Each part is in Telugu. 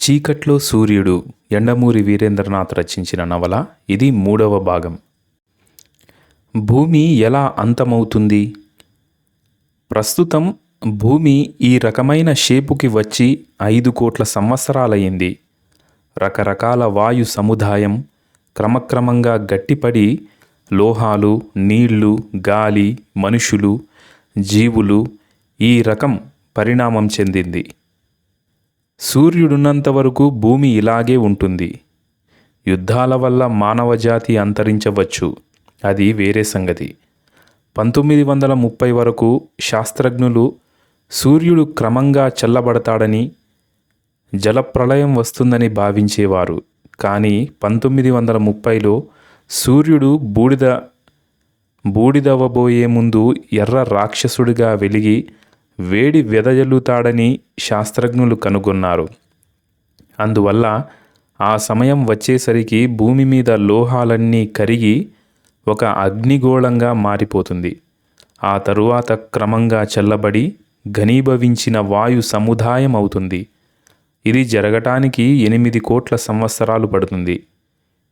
చీకట్లో సూర్యుడు ఎండమూరి వీరేంద్రనాథ్ రచించిన నవల ఇది మూడవ భాగం. భూమి ఎలా అంతమవుతుంది? ప్రస్తుతం భూమి ఈ రకమైన షేపుకి వచ్చి ఐదు కోట్ల సంవత్సరాలయ్యింది. రకరకాల వాయు సముదాయం క్రమక్రమంగా గట్టిపడి లోహాలు నీళ్ళు గాలి మనుషులు జీవులు ఈ రకం పరిణామం చెందింది. సూర్యుడున్నంత వరకు భూమి ఇలాగే ఉంటుంది. యుద్ధాల వల్ల మానవజాతి అంతరించవచ్చు. అది వేరే సంగతి. పంతొమ్మిది వందల ముప్పై వరకు శాస్త్రజ్ఞులు సూర్యుడు క్రమంగా చల్లబడతాడని జలప్రళయం వస్తుందని భావించేవారు. కానీ పంతొమ్మిది వందల ముప్పైలో సూర్యుడు బూడిద బూడిదవ్వబోయే ముందు ఎర్ర రాక్షసుడిగా వెలిగి వేడి వెదజల్లుతాడని శాస్త్రజ్ఞులు కనుగొన్నారు. అందువల్ల ఆ సమయం వచ్చేసరికి భూమి మీద లోహాలన్నీ కరిగి ఒక అగ్నిగోళంగా మారిపోతుంది. ఆ తరువాత క్రమంగా చల్లబడి ఘనీభవించిన వాయు సముదాయం అవుతుంది ఇది జరగటానికి ఎనిమిది కోట్ల సంవత్సరాలు పడుతుంది.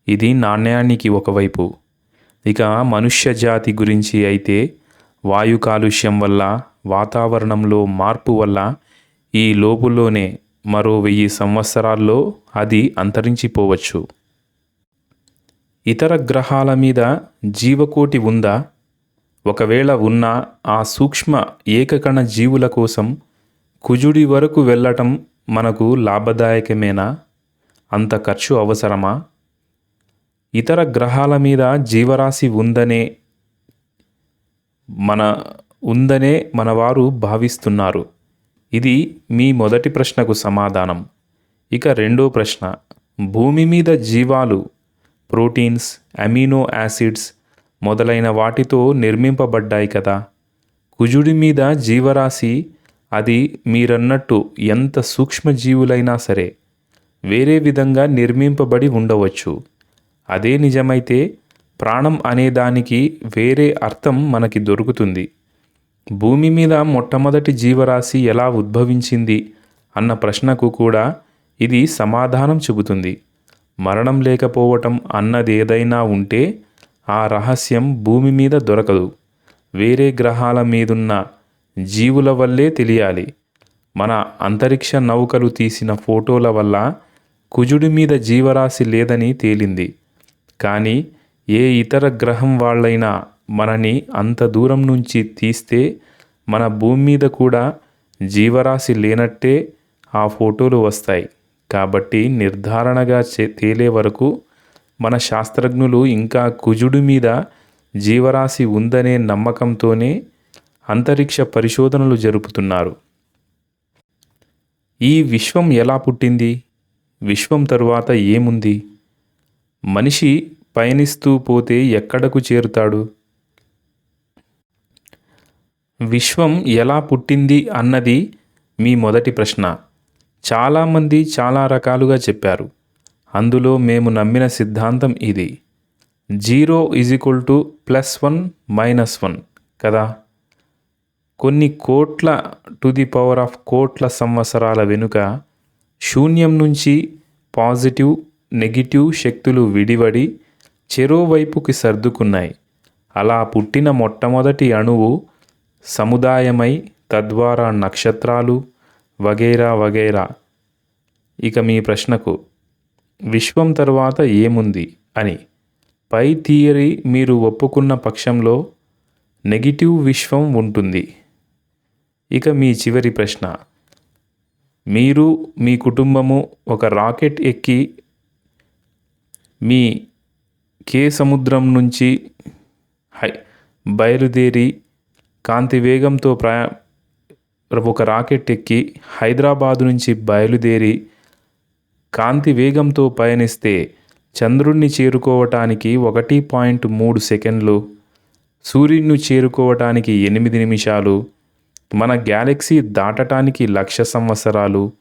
ఇది నాణ్యానికి ఒకవైపు. ఇక మనుష్య జాతి గురించి అయితే వాయు కాలుష్యం వల్ల వాతావరణంలో మార్పు వల్ల ఈ లోపులోనే మరో వెయ్యి సంవత్సరాల్లో అది అంతరించిపోవచ్చు. ఇతర గ్రహాల మీద జీవకోటి ఉందా? ఒకవేళ ఉన్న ఆ సూక్ష్మ ఏకకణ జీవుల కోసం కుజుడి వరకు వెళ్ళటం మనకు లాభదాయకమేనా? అంత ఖర్చు అవసరమా? ఇతర గ్రహాల మీద జీవరాశి ఉందనే మన ఉందనే మనవారు భావిస్తున్నారు. ఇది మీ మొదటి ప్రశ్నకు సమాధానం. ఇక రెండో ప్రశ్న. భూమి మీద జీవాలు ప్రోటీన్స్ అమినో యాసిడ్స్ మొదలైన వాటితో నిర్మింపబడ్డాయి కదా. కుజుడి మీద జీవరాశి అది మీరన్నట్టు ఎంత సూక్ష్మజీవులైనా సరే వేరే విధంగా నిర్మింపబడి ఉండవచ్చు. అదే నిజమైతే ప్రాణం అనేదానికి వేరే అర్థం మనకి దొరుకుతుంది. భూమి మీద మొట్టమొదటి జీవరాశి ఎలా ఉద్భవించింది అన్న ప్రశ్నకు కూడా ఇది సమాధానం చెబుతుంది. మరణం లేకపోవటం అన్నదేదైనా ఉంటే ఆ రహస్యం భూమి మీద దొరకదు. వేరే గ్రహాల మీదున్న జీవుల వల్లే తెలియాలి. మన అంతరిక్ష నౌకలు తీసిన ఫోటోల వల్ల కుజుడి మీద జీవరాశి లేదని తేలింది. కానీ ఏ ఇతర గ్రహం వాళ్ళైనా మనని అంత దూరం నుంచి తీస్తే మన భూమి మీద కూడా జీవరాశి లేనట్టే ఆ ఫోటోలు వస్తాయి. కాబట్టి నిర్ధారణగా తేలే వరకు మన శాస్త్రజ్ఞులు ఇంకా కుజుడు మీద జీవరాశి ఉందనే నమ్మకంతోనే అంతరిక్ష పరిశోధనలు జరుపుతున్నారు. ఈ విశ్వం ఎలా పుట్టింది? విశ్వం తరువాత ఏముంది? మనిషి పయనిస్తూ పోతే ఎక్కడకు చేరుతాడు? విశ్వం ఎలా పుట్టింది అన్నది మీ మొదటి ప్రశ్న. చాలామంది చాలా రకాలుగా చెప్పారు. అందులో మేము నమ్మిన సిద్ధాంతం ఇది. Zero is equal to plus one minus one కదా? కొన్ని కోట్ల టు ది పవర్ ఆఫ్ కోట్ల సంవత్సరాల వెనుక శూన్యం నుంచి పాజిటివ్ నెగిటివ్ శక్తులు విడివడి చెరోవైపుకి సర్దుకున్నాయి. అలా పుట్టిన మొట్టమొదటి అణువు సముదాయమై తద్వారా నక్షత్రాలు వగైరా వగైరా. ఇక మీ ప్రశ్నకు విశ్వం తర్వాత ఏముంది అని. పై థియరీ మీరు ఒప్పుకున్న పక్షంలో నెగిటివ్ విశ్వం ఉంటుంది. ఇక మీ చివరి ప్రశ్న మీరు మీ కుటుంబము ఒక రాకెట్ ఎక్కి మీ కే సముద్రం నుంచి హై బయలుదేరి కాంతి వేగంతో ప్రయా ఒక రాకెట్ ఎక్కి హైదరాబాదు నుంచి బయలుదేరి కాంతి వేగంతో పయనిస్తే చంద్రుణ్ణి చేరుకోవటానికి ఒకటి పాయింట్ మూడు సెకండ్లు సూర్యుడిని చేరుకోవటానికి ఎనిమిది నిమిషాలు మన గ్యాలక్సీ దాటటానికి లక్ష సంవత్సరాలు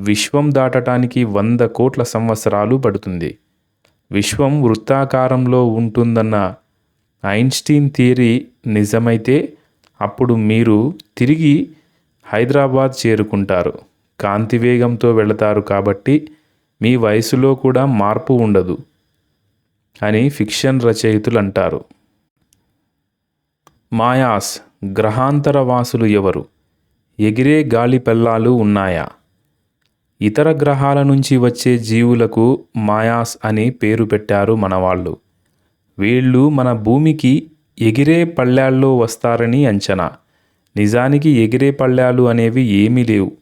విశ్వం దాటటానికి వంద కోట్ల సంవత్సరాలు పడుతుంది. విశ్వం వృత్తాకారంలో ఉంటుందన్న ఐన్స్టీన్ థియరీ నిజమైతే అప్పుడు మీరు తిరిగి హైదరాబాద్ చేరుకుంటారు. కాంతి వేగంతో వెళతారు కాబట్టి మీ వయసులో కూడా మార్పు ఉండదు అని ఫిక్షన్ రచయితులు అంటారు మాయాస్ గ్రహాంతర వాసులు ఎవరు? ఎగిరే గాలి పెల్లాలు ఉన్నాయా? ఇతర గ్రహాల నుంచి వచ్చే జీవులకు మాయాస్ అని పేరు పెట్టారు మనవాళ్ళు. వీళ్ళు మన భూమికి ఎగిరే పళ్ళాల్లో వస్తారని అంచనా. నిజానికి ఎగిరే పళ్ళాలు అనేవి ఏమీ లేవు.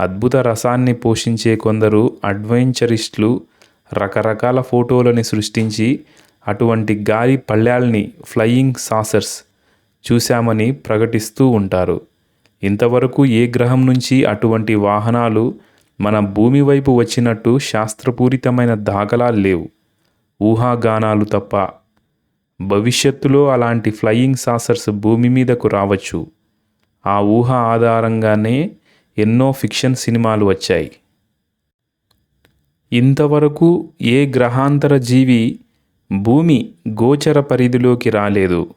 అద్భుత రసాన్ని పోషించే కొందరు అడ్వెంచరిస్టులు రకరకాల ఫోటోలని సృష్టించి అటువంటి గాలి పళ్ళాల్ని ఫ్లయింగ్ సాసర్స్ చూశామని ప్రకటిస్తూ ఉంటారు. ఇంతవరకు ఏ గ్రహం నుంచి అటువంటి వాహనాలు మన భూమి వైపు వచ్చినట్టు శాస్త్రపూరితమైన దాఖలాలు లేవు. ఊహాగానాలు తప్ప భవిష్యత్తులో అలాంటి ఫ్లయింగ్ సాసర్స్ భూమి మీదకు రావచ్చు. ఆ ఊహ ఆధారంగానే ఎన్నో ఫిక్షన్ సినిమాలు వచ్చాయి. ఇంతవరకు ఏ గ్రహాంతర జీవి భూమి గోచర పరిధిలోకి రాలేదు.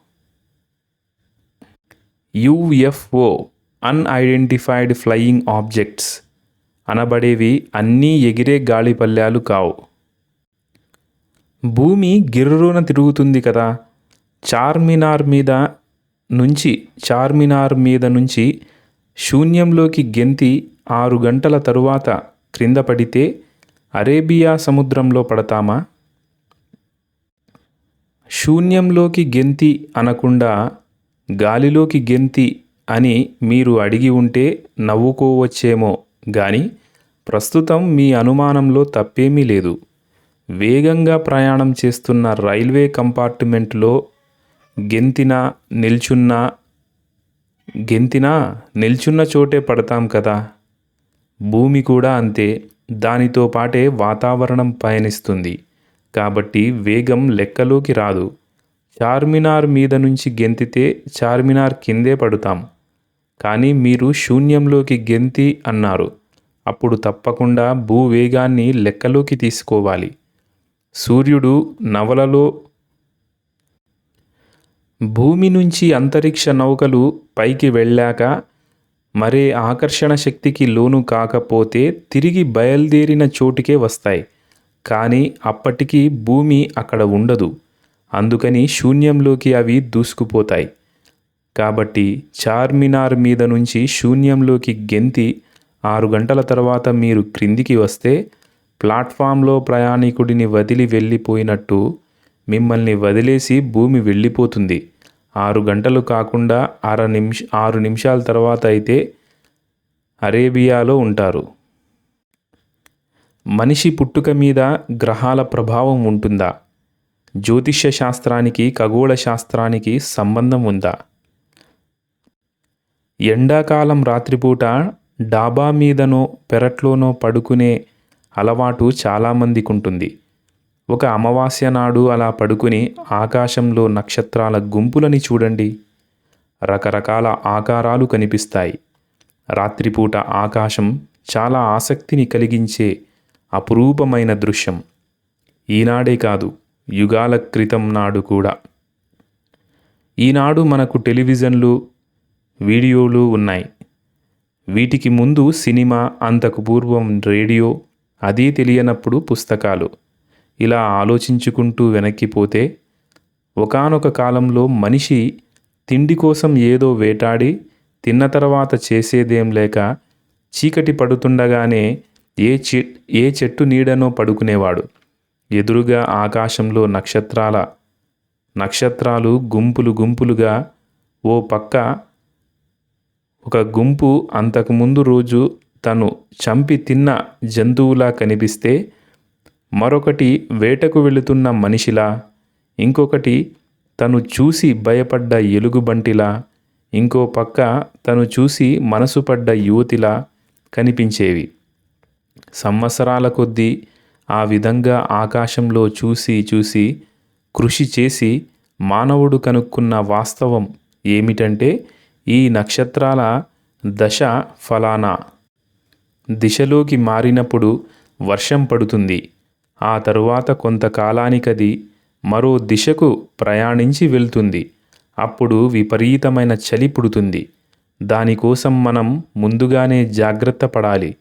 యుఎఫ్ఓ అన్ఐడెంటిఫైడ్ ఫ్లయింగ్ ఆబ్జెక్ట్స్ అనబడేవి అన్నీ ఎగిరే గాలిపల్లాలు కావు. భూమి గిర్రున తిరుగుతుంది కదా. చార్మినార్ మీద నుంచి చార్మినార్ మీద నుంచి శూన్యంలోకి గెంతి ఆరు గంటల తరువాత క్రింద పడితే అరేబియా సముద్రంలో పడతామా? శూన్యంలోకి గెంతి అనకుండా గాలిలోకి గెంతి అని మీరు అడిగి ఉంటే నవ్వుకోవచ్చేమో గాని ప్రస్తుతం మీ అనుమానంలో తప్పేమీ లేదు. వేగంగా ప్రయాణం చేస్తున్న రైల్వే కంపార్ట్మెంట్లో గెంతినా నిల్చున్నా గెంతినా నిల్చున్న చోటే పడతాం కదా. భూమి కూడా అంతే. దానితో పాటే వాతావరణం పయనిస్తుంది. కాబట్టి వేగం లెక్కలోకి రాదు. చార్మినార్ మీద నుంచి గెంతితే చార్మినార్ కిందే పడుతాం. కానీ మీరు శూన్యంలోకి గెంతి అన్నారు. అప్పుడు తప్పకుండా భూవేగాన్ని లెక్కలోకి తీసుకోవాలి. సూర్యుడు నవలలో భూమి నుంచి అంతరిక్ష నౌకలు పైకి వెళ్ళాక మరే ఆకర్షణ శక్తికి లోను కాకపోతే తిరిగి బయలుదేరిన చోటుకే వస్తాయి. కానీ అప్పటికి భూమి అక్కడ ఉండదు. అందుకని శూన్యంలోకి అవి దూసుకుపోతాయి. కాబట్టి చార్మినార్ మీద నుంచి శూన్యంలోకి గెంతి ఆరు గంటల తర్వాత మీరు క్రిందికి వస్తే ప్లాట్ఫామ్లో ప్రయాణికుడిని వదిలి వెళ్ళిపోయినట్టు మిమ్మల్ని వదిలేసి భూమి వెళ్ళిపోతుంది. ఆరు గంటలు కాకుండా అర నిమిష ఆరు నిమిషాల తర్వాత అయితే అరేబియాలో ఉంటారు. మనిషి పుట్టుక మీద గ్రహాల ప్రభావం ఉంటుందా? జ్యోతిష్య శాస్త్రానికి ఖగోళ శాస్త్రానికి సంబంధం ఉందా? ఎండాకాలం రాత్రిపూట డాబా మీదనో పెరట్లోనో పడుకునే అలవాటు చాలామందికి ఉంటుంది ఒక అమావాస్య నాడు అలా పడుకుని ఆకాశంలో నక్షత్రాల గుంపులని చూడండి. రకరకాల ఆకారాలు కనిపిస్తాయి. రాత్రిపూట ఆకాశం చాలా ఆసక్తిని కలిగించే అపురూపమైన దృశ్యం. ఈనాడే కాదు యుగాల క్రితం నాడు కూడా. ఈనాడు మనకు టెలివిజన్లు వీడియోలు ఉన్నాయి. వీటికి ముందు సినిమా అంతకు పూర్వం రేడియో అదీ తెలియనప్పుడు పుస్తకాలు. ఇలా ఆలోచించుకుంటూ వెనక్కిపోతే ఒకానొక కాలంలో మనిషి తిండి కోసం ఏదో వేటాడి తిన్న తర్వాత చేసేదేం లేక చీకటి పడుతుండగానే ఏ చె ఏ చెట్టు నీడనో పడుకునేవాడు. ఎదురుగా ఆకాశంలో నక్షత్రాల నక్షత్రాలు గుంపులు గుంపులుగా ఓ పక్క ఒక గుంపు అంతకుముందు రోజు తను చంపి తిన్న జంతువులా కనిపిస్తే మరొకటి వేటకు వెళుతున్న మనిషిలా ఇంకొకటి తను చూసి భయపడ్డ ఎలుగుబంటిలా ఇంకో పక్క తను చూసి మనసు పడ్డ యువతిలా కనిపించేవి. సంవత్సరాల కొద్దీ ఆ విధంగా ఆకాశంలో చూసి చూసి కృషి చేసి మానవుడు కనుక్కున్న వాస్తవం ఏమిటంటే ఈ నక్షత్రాల దశ ఫలానా. దిశలోకి మారినప్పుడు వర్షం పడుతుంది. ఆ తరువాత కొంతకాలానికది మరో దిశకు ప్రయాణించి వెళ్తుంది. అప్పుడు విపరీతమైన చలి పుడుతుంది. దానికోసం మనం ముందుగానే జాగ్రత్త పడాలి.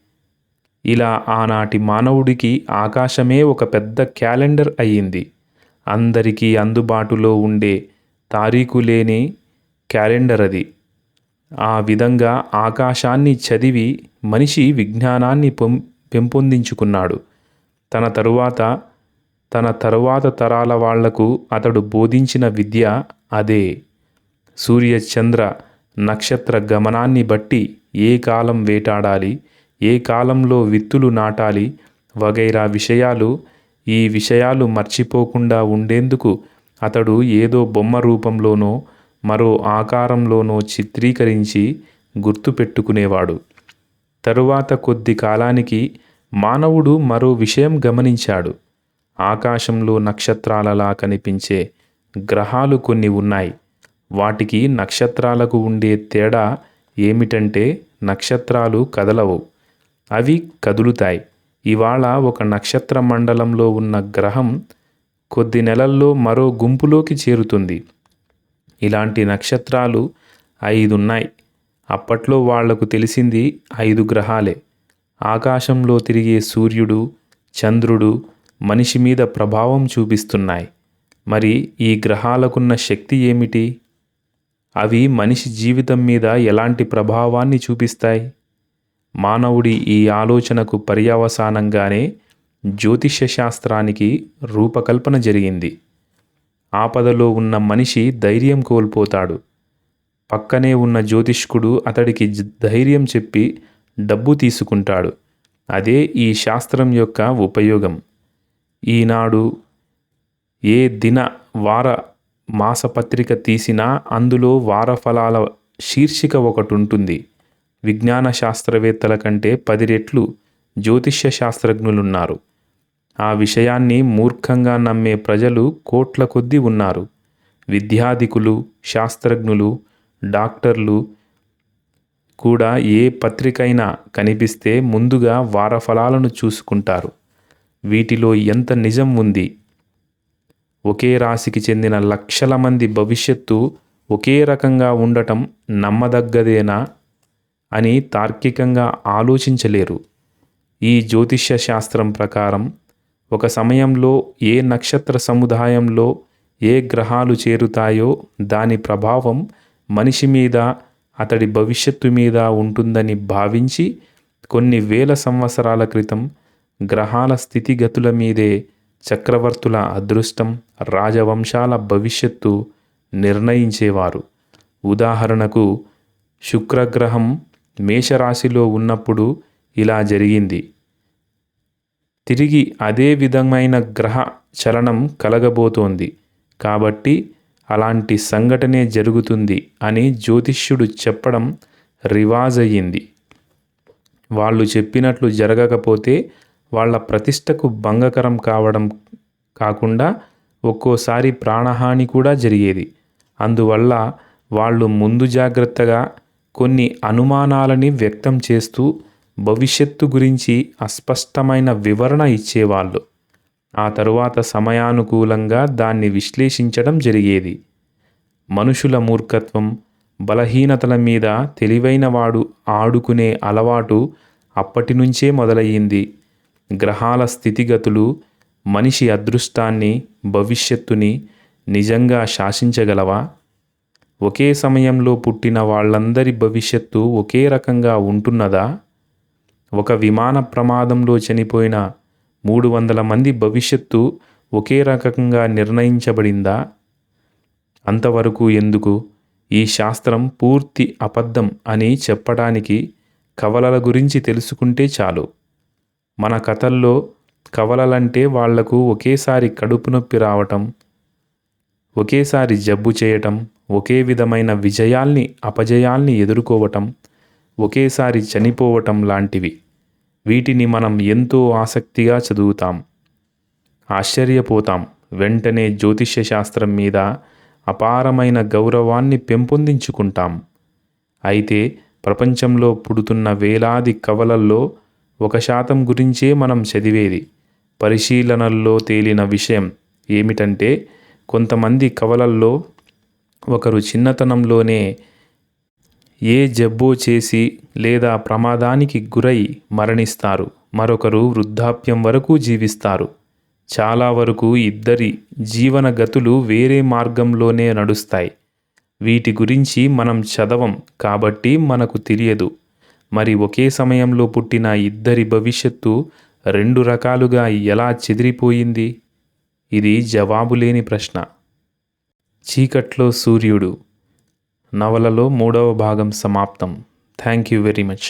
ఇలా ఆనాటి మానవుడికి ఆకాశమే ఒక పెద్ద క్యాలెండర్ అయ్యింది. అందరికీ అందుబాటులో ఉండే తారీఖు లేని క్యాలెండర్ అది. ఆ విధంగా ఆకాశాన్ని చదివి మనిషి విజ్ఞానాన్ని పొం పెంపొందించుకున్నాడు. తన తరువాత తన తరువాత తరాల వాళ్ళకు అతడు బోధించిన విద్య అదే. సూర్య చంద్ర నక్షత్ర గమనాన్ని బట్టి ఏ కాలం వేటాడాలి ఏ కాలంలో విత్తులు నాటాలి వగైరా విషయాలు ఈ విషయాలు మర్చిపోకుండా ఉండేందుకు అతడు ఏదో బొమ్మ రూపంలోనో మరో ఆకారంలోనో చిత్రీకరించి గుర్తుపెట్టుకునేవాడు. తరువాత కొద్ది కాలానికి మానవుడు మరో విషయం గమనించాడు. ఆకాశంలో నక్షత్రాలలా కనిపించే గ్రహాలు కొన్ని ఉన్నాయి. వాటికి నక్షత్రాలకు ఉండే తేడా ఏమిటంటే నక్షత్రాలు కదలవు. అవి కదులుతాయి. ఇవాళ ఒక నక్షత్ర మండలంలో ఉన్న గ్రహం కొద్ది నెలల్లో మరో గుంపులోకి చేరుతుంది. ఇలాంటి నక్షత్రాలు ఐదున్నాయి. అప్పట్లో వాళ్ళకు తెలిసింది ఐదు గ్రహాలే. ఆకాశంలో తిరిగే సూర్యుడు చంద్రుడు మనిషి మీద ప్రభావం చూపిస్తున్నాయి. మరి ఈ గ్రహాలకున్న శక్తి ఏమిటి? అవి మనిషి జీవితం మీద ఎలాంటి ప్రభావాన్ని చూపిస్తాయి? మానవుడి ఈ ఆలోచనకు పర్యవసానంగానే జ్యోతిష్య శాస్త్రానికి రూపకల్పన జరిగింది. ఆపదలో ఉన్న మనిషి ధైర్యం కోల్పోతాడు. పక్కనే ఉన్న జ్యోతిష్కుడు అతడికి ధైర్యం చెప్పి డబ్బు తీసుకుంటాడు. అదే ఈ శాస్త్రం యొక్క ఉపయోగం. ఈనాడు ఏ దిన వార మాసపత్రిక తీసినా అందులో వారఫలాల శీర్షిక ఒకటి ఉంటుంది విజ్ఞాన శాస్త్రవేత్తల కంటే పది రెట్లు జ్యోతిష్య శాస్త్రజ్ఞులున్నారు ఆ విషయాన్ని మూర్ఖంగా నమ్మే ప్రజలు కోట్ల కొద్దీ ఉన్నారు. విద్యాధికులు శాస్త్రజ్ఞులు డాక్టర్లు కూడా ఏ పత్రికైనా కనిపిస్తే ముందుగా వారఫలాలను చూసుకుంటారు. వీటిలో ఎంత నిజం ఉంది? ఒకే రాశికి చెందిన లక్షల మంది భవిష్యత్తు ఒకే రకంగా ఉండటం నమ్మదగ్గదేనా అని తార్కికంగా ఆలోచించలేరు. ఈ జ్యోతిష్య శాస్త్రం ప్రకారం ఒక సమయంలో ఏ నక్షత్ర సముదాయంలో ఏ గ్రహాలు చేరుతాయో దాని ప్రభావం మనిషి మీద అతడి భవిష్యత్తు మీద ఉంటుందని భావించి కొన్ని వేల సంవత్సరాల క్రితం గ్రహాల స్థితిగతుల మీదే చక్రవర్తుల అదృష్టం రాజవంశాల భవిష్యత్తు నిర్ణయించేవారు. ఉదాహరణకు శుక్రగ్రహం మేషరాశిలో ఉన్నప్పుడు ఇలా జరిగింది. తిరిగి అదే విధమైన గ్రహ చలనం కలగబోతోంది. కాబట్టి అలాంటి సంఘటనే జరుగుతుంది అని జ్యోతిష్యుడు చెప్పడం రివాజ్ అయ్యింది వాళ్ళు చెప్పినట్లు జరగకపోతే వాళ్ళ ప్రతిష్టకు భంగకరం కావడం కాకుండా ఒక్కోసారి ప్రాణహాని కూడా జరిగేది. అందువల్ల వాళ్ళు ముందు జాగ్రత్తగా కొన్ని అనుమానాలని వ్యక్తం చేస్తూ భవిష్యత్తు గురించి అస్పష్టమైన వివరణ ఇచ్చేవాళ్ళు. ఆ తరువాత సమయానుకూలంగా దాన్ని విశ్లేషించడం జరిగేది. మనుషుల మూర్ఖత్వం బలహీనతల మీద తెలివైనవాడు ఆడుకునే అలవాటు అప్పటి నుంచే మొదలయ్యింది. గ్రహాల స్థితిగతులు మనిషి అదృష్టాన్ని భవిష్యత్తుని నిజంగా శాసించగలవా? ఒకే సమయంలో పుట్టిన వాళ్ళందరి భవిష్యత్తు ఒకే రకంగా ఉంటున్నదా? ఒక విమాన ప్రమాదంలో చనిపోయిన మూడు వందల మంది భవిష్యత్తు ఒకే రకంగా నిర్ణయించబడిందా? అంతవరకు ఎందుకు? ఈ శాస్త్రం పూర్తి అబద్ధం అని చెప్పడానికి కవలల గురించి తెలుసుకుంటే చాలు. మన కథల్లో కవలలంటే వాళ్ళకు ఒకేసారి కడుపు నొప్పి రావటం ఒకేసారి జబ్బు చేయటం ఒకే విధమైన విజయాల్ని అపజయాల్ని ఎదుర్కోవటం ఒకేసారి చనిపోవటం లాంటివి. వీటిని మనం ఎంతో ఆసక్తిగా చదువుతాం. ఆశ్చర్యపోతాం. వెంటనే జ్యోతిష్య శాస్త్రం మీద అపారమైన గౌరవాన్ని పెంపొందించుకుంటాం. అయితే ప్రపంచంలో పుడుతున్న వేలాది కవలల్లో ఒక శాతం గురించే మనం చదివేది. పరిశీలనల్లో తేలిన విషయం ఏమిటంటే కొంతమంది కవలల్లో ఒకరు చిన్నతనంలోనే ఏ జబ్బో చేసి లేదా ప్రమాదానికి గురై మరణిస్తారు మరొకరు వృద్ధాప్యం వరకు జీవిస్తారు. చాలా వరకు ఇద్దరి జీవన గతులు వేరే మార్గంలోనే నడుస్తాయి. వీటి గురించి మనం చదవం కాబట్టి మనకు తెలియదు. మరి ఒకే సమయంలో పుట్టిన ఇద్దరి భవిష్యత్తు రెండు రకాలుగా ఎలా చెదిరిపోయింది? ఇది జవాబులేని ప్రశ్న. చీకట్లో సూర్యుడు నవలలో మూడవ భాగం సమాప్తం. Thank you very much